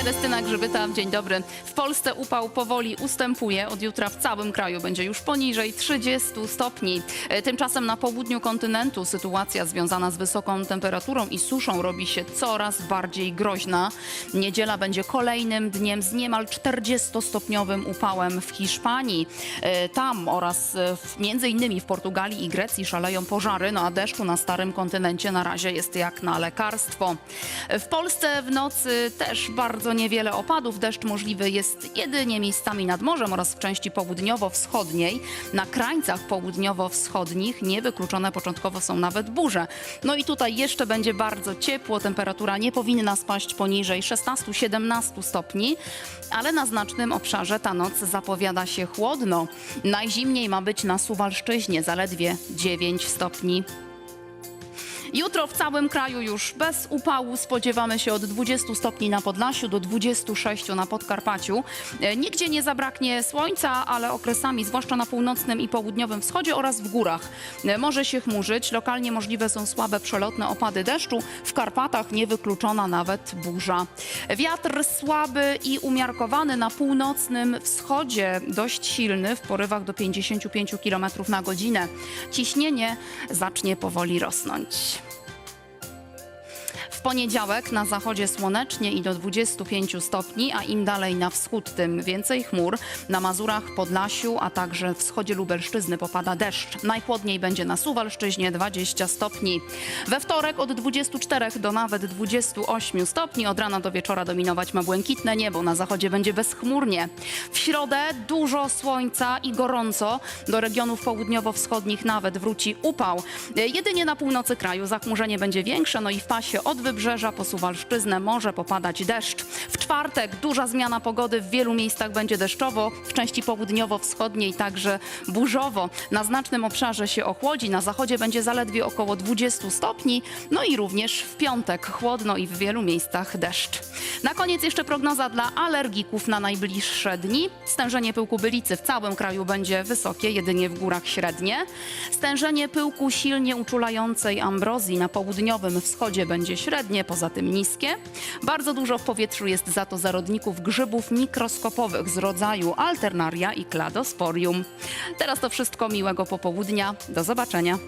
Celestyna Grzybyta, dzień dobry. W Polsce upał powoli ustępuje. Od jutra w całym kraju będzie już poniżej 30 stopni. E, Tymczasem na południu kontynentu sytuacja związana z wysoką temperaturą i suszą robi się coraz bardziej groźna. Niedziela będzie kolejnym dniem z niemal 40-stopniowym upałem w Hiszpanii. E, Tam oraz e, w, między innymi w Portugalii i Grecji szaleją pożary, no a deszczu na starym kontynencie na razie jest jak na lekarstwo. W Polsce w nocy też bardzo niewiele opadów. Deszcz możliwy jest jedynie miejscami nad morzem oraz w części południowo-wschodniej. Na krańcach południowo-wschodnich niewykluczone początkowo są nawet burze. No i tutaj jeszcze będzie bardzo ciepło. Temperatura nie powinna spaść poniżej 16-17 stopni, ale na znacznym obszarze ta noc zapowiada się chłodno. Najzimniej ma być na Suwalszczyźnie, zaledwie 9 stopni. Jutro w całym kraju już bez upału spodziewamy się od 20 stopni na Podlasiu do 26 na Podkarpaciu. E, Nigdzie nie zabraknie słońca, ale okresami, zwłaszcza na północnym i południowym wschodzie oraz w górach, e, może się chmurzyć. Lokalnie możliwe są słabe przelotne opady deszczu. W Karpatach niewykluczona nawet burza. Wiatr słaby i umiarkowany na północnym wschodzie, dość silny w porywach do 55 km na godzinę. Ciśnienie zacznie powoli rosnąć. W poniedziałek na zachodzie słonecznie i do 25 stopni, a im dalej na wschód, tym więcej chmur. Na Mazurach, Podlasiu, a także wschodzie Lubelszczyzny popada deszcz. Najchłodniej będzie na Suwalszczyźnie 20 stopni. We wtorek od 24 do nawet 28 stopni. Od rana do wieczora dominować ma błękitne niebo. Na zachodzie będzie bezchmurnie. W środę dużo słońca i gorąco. Do regionów południowo-wschodnich nawet wróci upał. Jedynie na północy kraju zachmurzenie będzie większe, no i w pasie od wybrzeża po Suwalszczyznę może popadać deszcz. W czwartek duża zmiana pogody, w wielu miejscach będzie deszczowo, w części południowo-wschodniej także burzowo. Na znacznym obszarze się ochłodzi, na zachodzie będzie zaledwie około 20 stopni, no i również w piątek chłodno i w wielu miejscach deszcz. Na koniec jeszcze prognoza dla alergików na najbliższe dni. Stężenie pyłku bylicy w całym kraju będzie wysokie, jedynie w górach średnie. Stężenie pyłku silnie uczulającej ambrozji na południowym wschodzie będzie średnie, poza tym niskie. Bardzo dużo w powietrzu jest za to zarodników grzybów mikroskopowych z rodzaju Alternaria i Cladosporium. Teraz to wszystko miłego popołudnia. Do zobaczenia.